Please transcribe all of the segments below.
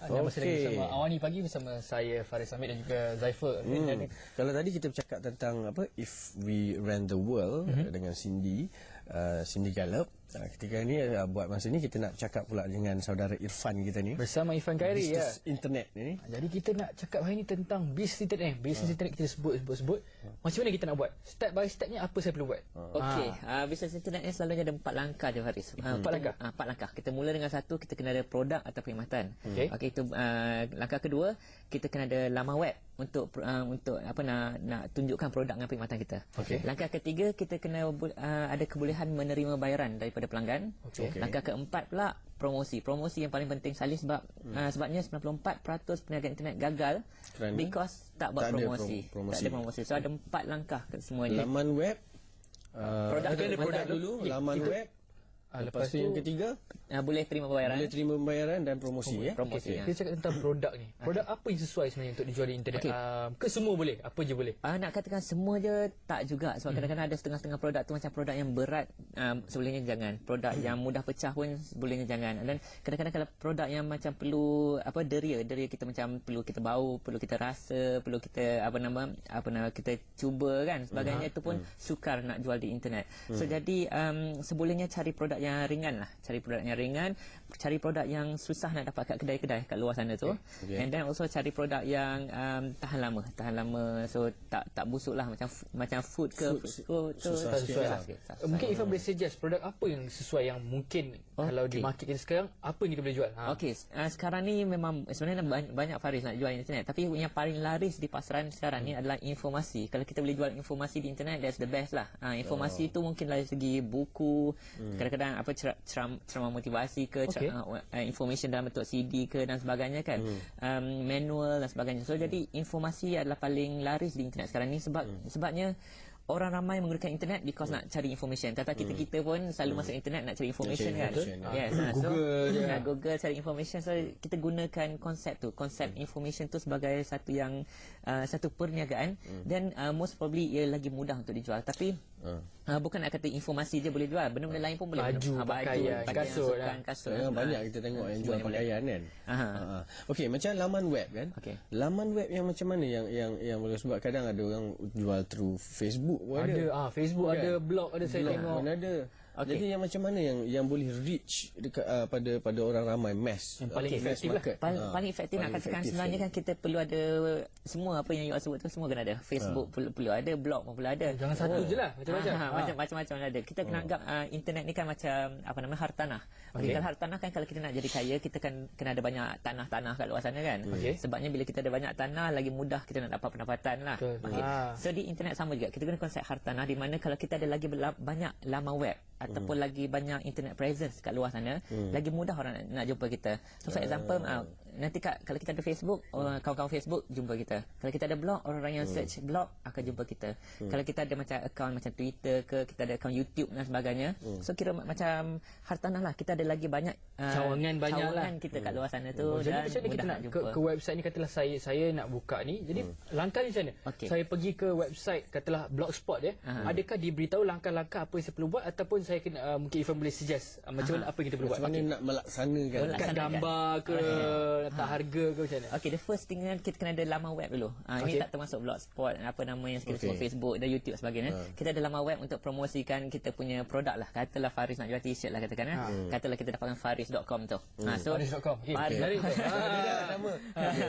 Dan masih lagi bersama Awani Pagi bersama saya Faris Hamid dan juga Zaifer. Hmm. Dan Kalau tadi kita bercakap tentang apa if we ran the world Mhm. mm-hmm. dengan Cindy uh, Cindy Gallup uh, ketika ni uh, buat masa ni kita nak cakap pula dengan saudara Irfan kita ni bersama Ifan Khairi ya. Internet ni Jadi kita nak cakap hari ni tentang bisnes internet. Eh, Bisnes internet kita sebut sebut sebut. Macam mana kita nak buat? Step by stepnya apa saya perlu buat? Okey, uh, bisnes internet ni selalunya ada empat langkah je Faris. Uh, Empat langkah? Uh, empat langkah. Kita mula dengan satu, kita kena ada produk atau perkhidmatan. Okey. Okey, itu uh, langkah kedua, kita kena ada laman web untuk uh, untuk apa nak nak tunjukkan produk dan perkhidmatan kita. Okey. Langkah ketiga, kita kena uh, ada kebolehan menerima bayaran daripada pelanggan. Okey. Okey. Langkah keempat pula promosi. Promosi yang paling penting sekali sebab hmm. uh, sebabnya 94% perniagaan internet gagal Kerana? because tak buat Tak ada promosi. prom- promosi. Tak ada promosi. So ada empat langkah semuanya. laman web uh, Produk ada produk produk dulu dulu. laman web Ah, lepas, tu yang ketiga Uh, boleh terima bayaran. boleh terima pembayaran dan promosi ya promosi. Okay. Kita cakap tentang produk ni. Produk apa yang sesuai sebenarnya untuk dijual di internet? Okey. Um, ke semua boleh? Apa je boleh? Uh, nak katakan semua je tak juga sebab hmm. kadang-kadang ada setengah-setengah produk tu macam produk yang berat um, sebenarnya jangan produk yang mudah pecah pun sebenarnya jangan dan kadang-kadang kalau produk yang macam perlu apa deria deria kita macam perlu kita bau perlu kita rasa perlu kita apa nama apa nama kita cuba kan sebagainya itu pun sukar nak jual di internet so jadi um, sebolehnya cari produk yang ringan lah cari produk yang ringan cari produk yang susah nak dapat kat kedai-kedai kat luar sana tu Okay. and then also cari produk yang um, tahan lama tahan lama so tak tak busuk lah macam macam food ke Food, food, tu susah sesuai. lah. susah. Uh, Mungkin Ifan boleh suggest produk apa yang sesuai yang mungkin kalau di market kita sekarang apa yang kita boleh jual? Ha. Okey, uh, sekarang ni memang sebenarnya banyak, banyak Faris nak jual internet tapi yang paling laris di pasaran sekarang ni adalah informasi. Kalau kita boleh jual informasi di internet that's the best lah. Uh, informasi tu mungkin dari segi buku, kadang-kadang apa cer- ceram, ceramah motivasi ke Okey. cer- uh, uh, information dalam bentuk CD ke dan sebagainya kan. Um, manual dan sebagainya. So jadi informasi adalah paling laris di internet sekarang ni sebab sebabnya Orang ramai menggunakan internet because nak cari information. Tata kita kita pun selalu masuk internet nak cari information kan. information, ya. Yes. ah, so, Google je. nak Google cari information so kita gunakan konsep tu konsep information tu sebagai satu yang uh, satu perniagaan dan uh, most probably ia lagi mudah untuk dijual tapi Ah. uh, bukan nak kata informasi je boleh jual benda-benda lain pun boleh Baju, Ah, pakaian, kasut, sukan, kasut Sekarang ah. banyak kita tengok yang jual boleh. pakaian kan. Aha. Ha. Okey, macam laman web kan. Okey. Laman web yang macam mana yang yang yang boleh sebab kadang ada orang jual through Facebook pun ada. Ada ah Facebook Kan? ada blog ada saya Blog tengok. pun ada. Okey. Jadi yang macam mana yang yang boleh reach dekat uh, pada pada orang ramai mass. Yang paling uh, mass efektif lah. market. Paling, Ah, paling efektif nak paling katakan efektif sebenarnya sekali. kan kita perlu ada semua apa yang you sebut tu semua kena ada Facebook perlu, perlu ada blog pun perlu ada Jangan satu je lah, macam-macam. Ah, Ah. macam macam-macam ada kita kena anggap uh, internet ni kan macam apa nama hartanah okay. Okey. kalau hartanah kan kalau kita nak jadi kaya kita kan kena ada banyak tanah-tanah kat luar sana kan Okey. sebabnya bila kita ada banyak tanah lagi mudah kita nak dapat pendapatan lah Betul. Okey. Ah. so di internet sama juga kita guna konsep hartanah di mana kalau kita ada lagi banyak laman web ataupun Hmm. lagi banyak internet presence kat luar sana lagi mudah orang nak, nak jumpa kita. So for example uh, nanti kat, kalau kita ada Facebook orang kawan-kawan Facebook jumpa kita kalau kita ada blog orang-orang yang search blog akan jumpa kita kalau kita ada macam account macam Twitter ke kita ada account YouTube dan sebagainya so kira ma- macam hartanah lah kita ada lagi banyak uh, Cawangan banyak lah. cawangan kita kat luar sana tu Oh, jadi dan macam mana kita nak nak ke, jumpa ke website ni katalah saya saya nak buka ni. Jadi langkah ni macam mana? Okey. Saya pergi ke website katalah blogspot ya. Aha. Adakah diberitahu langkah-langkah apa yang saya perlu buat ataupun saya kena uh, mungkin Ifan boleh suggest uh, macam mana apa yang kita perlu buat? Macam mana nak melaksanakan. Melak- Kat Laksanakan. gambar ke letak harga ke macam mana? Okay, the first thing kan kita kena ada laman web dulu. Ha, Okey. Ini tak termasuk blogspot, apa nama yang kita Okey. sebut Facebook dan YouTube sebagainya. Kita ada laman web untuk promosikan kita punya produk lah. Katalah Faris nak jual t-shirt lah katakan. Ha. Katalah kita dapatkan faris.com tu. Ha, so Faris.com. Okay. Faris. Faris. Ah, Nama.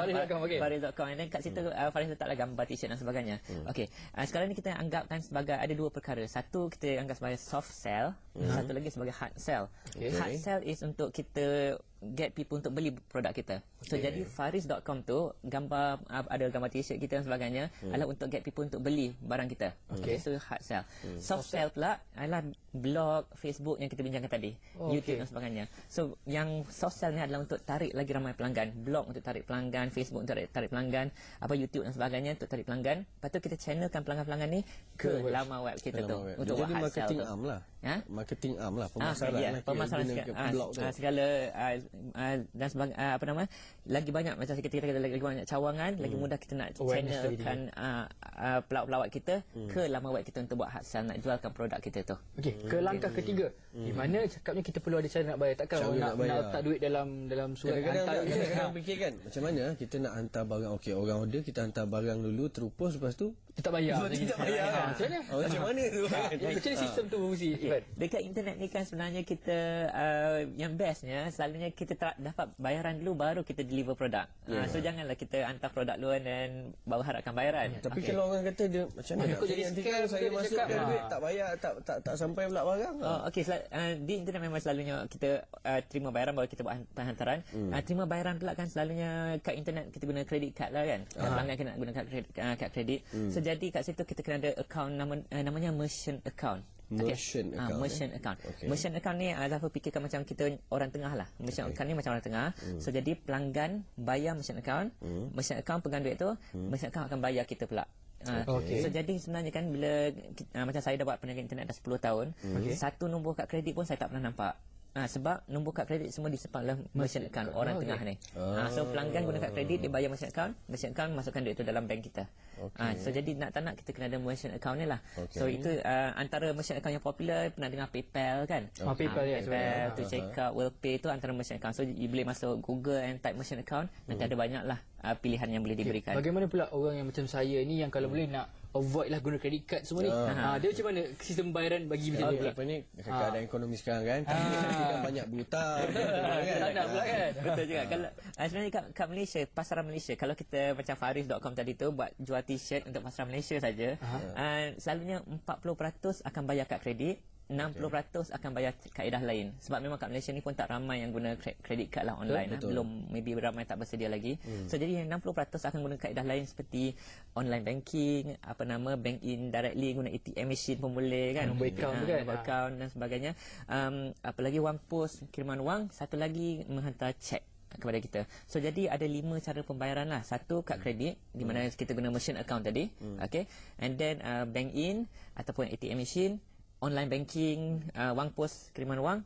Faris.com okey. Faris.com and then kat situ uh, Faris letaklah gambar t-shirt dan sebagainya. Okey. Uh, sekarang ni kita anggapkan sebagai ada dua perkara. Satu kita anggap sebagai soft sell, satu lagi sebagai hard sell. Okey. Hard sell is untuk kita get people untuk beli produk kita. So Okay. jadi faris.com tu gambar uh, ada gambar t-shirt kita dan sebagainya adalah untuk get people untuk beli barang kita. Okey. So hard sell. Soft sell pula adalah blog, Facebook yang kita bincangkan tadi, Oh, YouTube okey. dan sebagainya. So yang soft sell ni adalah untuk tarik lagi ramai pelanggan, blog untuk tarik pelanggan, Facebook untuk tarik, tarik pelanggan, apa YouTube dan sebagainya untuk tarik pelanggan. Lepas tu kita channelkan pelanggan-pelanggan ni ke, Ke web. laman web kita tu Laman web. untuk jadi sell marketing tu. arm lah. Ha? Marketing arm lah. Ah, Pemasaran ya, lah. pemasaran segala, ah, ke blog tu. ah, segala ah, uh, dan sebagai uh, apa nama lagi banyak macam kita kata lagi, lagi banyak cawangan lagi mudah kita nak channelkan uh, uh, pelawak-pelawak kita ke laman web kita untuk buat hasil nak jualkan produk kita tu Okey, ke langkah ketiga. Di mana cakapnya kita perlu ada cara nak bayar. Takkan Cara nak, nak bayar. nak letak duit dalam dalam surat Kadang-kadang hantar kadang-kadang fikir kan Macam mana kita nak hantar barang Okey orang order Kita hantar barang dulu Terupus lepas tu Kita tak bayar. Kita tak bayar Ha, Macam mana? oh, Macam mana tu Macam mana sistem tu berfungsi? Dekat internet ni kan sebenarnya kita uh, yang bestnya selalunya kita tra- dapat bayaran dulu baru kita deliver produk. Yeah. Uh, so janganlah kita hantar produk dulu dan baru harapkan bayaran. Tapi kalau orang kata dia Macam mana kau jadi nanti kan Saya dia masukkan cakap, duit. Tak bayar Tak tak tak sampai pula barang Oh, okey. Sel- uh, di internet memang selalunya kita uh, terima bayaran baru kita buat han- penghantaran. Hmm. Uh, terima bayaran pula kan selalunya kat internet kita guna credit card lah kan. Uh, pelanggan kena guna kad kredit. Uh, kad kredit. Hmm. So jadi kat situ kita kena ada account nama uh, namanya merchant account. Merchant Ah, account, merchant eh? account. Okey. Merchant account ni uh, Zafar fikirkan macam kita orang tengah lah. Merchant account ni macam orang tengah. So jadi pelanggan bayar merchant account, merchant account pegang duit tu, merchant account akan bayar kita pula. Uh, Okey. So jadi sebenarnya kan bila uh, macam saya dah buat perniagaan internet dah 10 tahun, Okey. satu nombor kad kredit pun saya tak pernah nampak. Ha, sebab nombor kad kredit semua disimpan oleh merchant account orang Okey. tengah ni. Ha, so pelanggan guna kad kredit dia bayar merchant account, merchant account masukkan duit tu dalam bank kita. Ha, so jadi nak tak nak kita kena ada merchant account ni lah. Okey. So itu uh, antara merchant account yang popular pernah dengar PayPal kan? Ah, PayPal, ya, PayPal to check out, WellPay tu antara merchant account. So you boleh masuk Google and type merchant account, nanti ada banyak lah uh, pilihan yang boleh diberikan. Bagaimana pula orang yang macam saya ni yang kalau boleh nak avoid lah guna credit card semua ni. Ha, dia macam mana sistem bayaran bagi macam Apa, ni pula? apa ni keadaan ekonomi sekarang kan kita kan banyak buta Tak nak pula kan? Betul juga. Kalau uh, sebenarnya kat, kat Malaysia, pasaran Malaysia, kalau kita macam faris.com tadi tu buat jual t-shirt untuk pasaran Malaysia saja, uh, selalunya 40% akan bayar kad kredit, 60% akan bayar kaedah lain. Sebab memang kat Malaysia ni pun tak ramai yang guna kre- kredit card lah online. Lah. betul. Belum maybe ramai tak bersedia lagi. So jadi yang 60% akan guna kaedah lain seperti online banking, apa nama bank in directly guna ATM machine pun boleh kan. Nombor account Ah, kan? nombor account dan sebagainya. Um, apa lagi wang pos, kiriman wang, satu lagi menghantar cek kepada kita. So jadi ada lima cara pembayaran lah. Satu kad kredit di mana kita guna merchant account tadi. Okay. And then uh, bank in ataupun ATM machine, online banking, uh, wang pos, kiriman wang.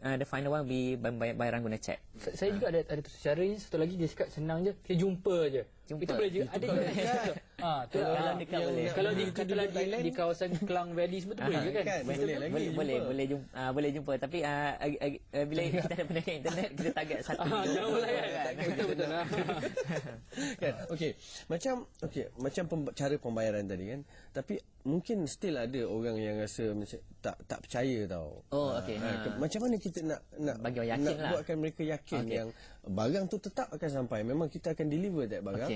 Uh, the final one be bayar- bayaran guna cek. Sa- Saya juga ada ada tu cara ni satu lagi dia cakap senang je. Kita jumpa je. Jumpa. Itu boleh juga. Ada juga. Ha, tu Kalau ah, dekat yang- boleh. Kalau di di, Thailand. di kawasan Klang Valley semua tu boleh je kan? kan boleh lagi boleh jumpa. boleh boleh jumpa uh, boleh jumpa tapi uh, ag- ag- uh, bila kita ada perniagaan internet kita target satu Ah, jauh lah kan? Betul betul lah. kan okey macam okey macam pem- cara pembayaran tadi kan tapi mungkin still ada orang yang rasa macam tak tak percaya tau Oh, Ah, okey. ah, Ha. ke- macam mana kita nak nak Bagi orang yakin nak lah. buatkan mereka yakin Okey. yang barang tu tetap akan sampai memang kita akan deliver that barang Okey.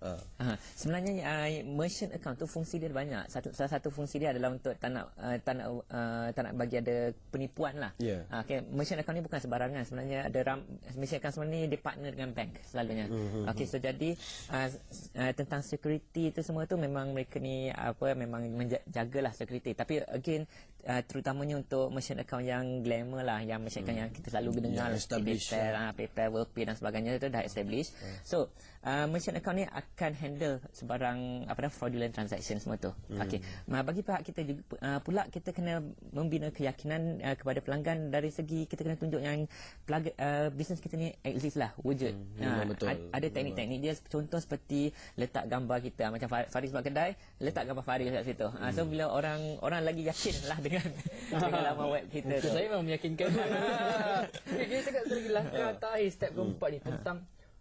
Ah. Ha, sebenarnya uh, merchant account tu fungsi dia banyak. Satu salah satu fungsi dia adalah untuk tak nak uh, tak nak uh, tak nak bagi ada penipuan lah. Ya. Uh, okay, merchant account ni bukan sembarangan. Sebenarnya ada ram, merchant account sebenarnya dia partner dengan bank selalunya. Mhm, Okey, so jadi uh, uh, tentang security tu semua tu memang mereka ni apa memang menjagalah security. Tapi again uh, terutamanya untuk merchant account yang glamour lah, yang merchant account yang kita selalu dengar Yang lah, seperti established, PayPal, PayPal, WorldPay dan sebagainya itu dah established. So, uh, merchant account ni akan handle sebarang apa nama fraudulent transaction semua tu. Hmm. Okey. Nah, bagi pihak kita juga uh, pula kita kena membina keyakinan uh, kepada pelanggan dari segi kita kena tunjuk yang pelanggan uh, bisnes kita ni exist lah, wujud. Hmm, memang betul. ad- ada teknik-teknik dia contoh seperti letak gambar kita macam Fa- Faris buat kedai, letak gambar Faris kat situ. Uh, so bila orang orang lagi yakin lah dengan dengan laman web kita tu. saya memang meyakinkan. Dia dia cakap lagi langkah terakhir step keempat ni tentang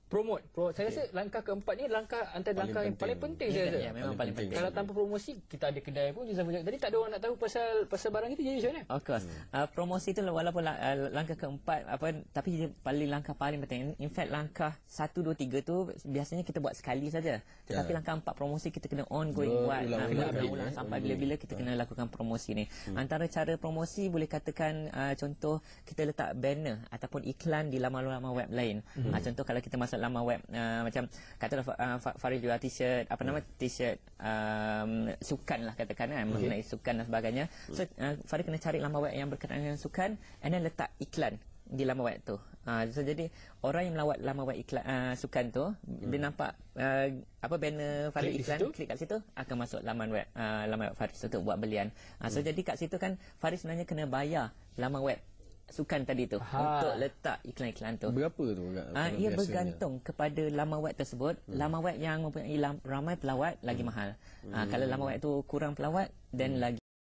promote. Pro, saya rasa langkah keempat ni langkah antara Paling langkah yang paling penting. penting saya rasa. Ya, memang paling penting. Kalau tanpa promosi kita ada kedai pun Jizam Tadi tak ada orang nak tahu pasal pasal barang itu jadi macam mana? Of course. Uh, promosi tu walaupun la, uh, langkah keempat apa tapi dia paling langkah paling penting. In fact langkah 1 2 3 tu biasanya kita buat sekali saja. Tetapi langkah empat promosi kita kena ongoing buat. Berulang-ulang Ah, kali, ulang eh. sampai bila-bila kita kena lakukan promosi ni. Antara cara promosi boleh katakan uh, contoh kita letak banner ataupun iklan di laman-laman web lain. Uh, contoh kalau kita masuk laman web uh, macam katalah uh, Fa- Farid jual t-shirt apa nama t-shirt um, sukan lah katakan kan mengenai sukan dan sebagainya. So uh, Farid kena cari laman web yang berkenaan dengan sukan and then letak iklan di laman web tu. Uh, so jadi orang yang melawat laman web iklan uh, sukan tu dia nampak uh, apa banner Farid Klik iklan situ. klik kat situ akan masuk laman web uh, laman web Faris untuk buat belian. Uh, so jadi kat situ kan Faris sebenarnya kena bayar laman web sukan tadi tu Aha. untuk letak iklan-iklan tu. Berapa tu agak Ah, kalau ia biasanya? bergantung kepada laman web tersebut. Hmm. Laman web yang mempunyai ramai pelawat lagi mahal. Ah, kalau laman web tu kurang pelawat, then lagi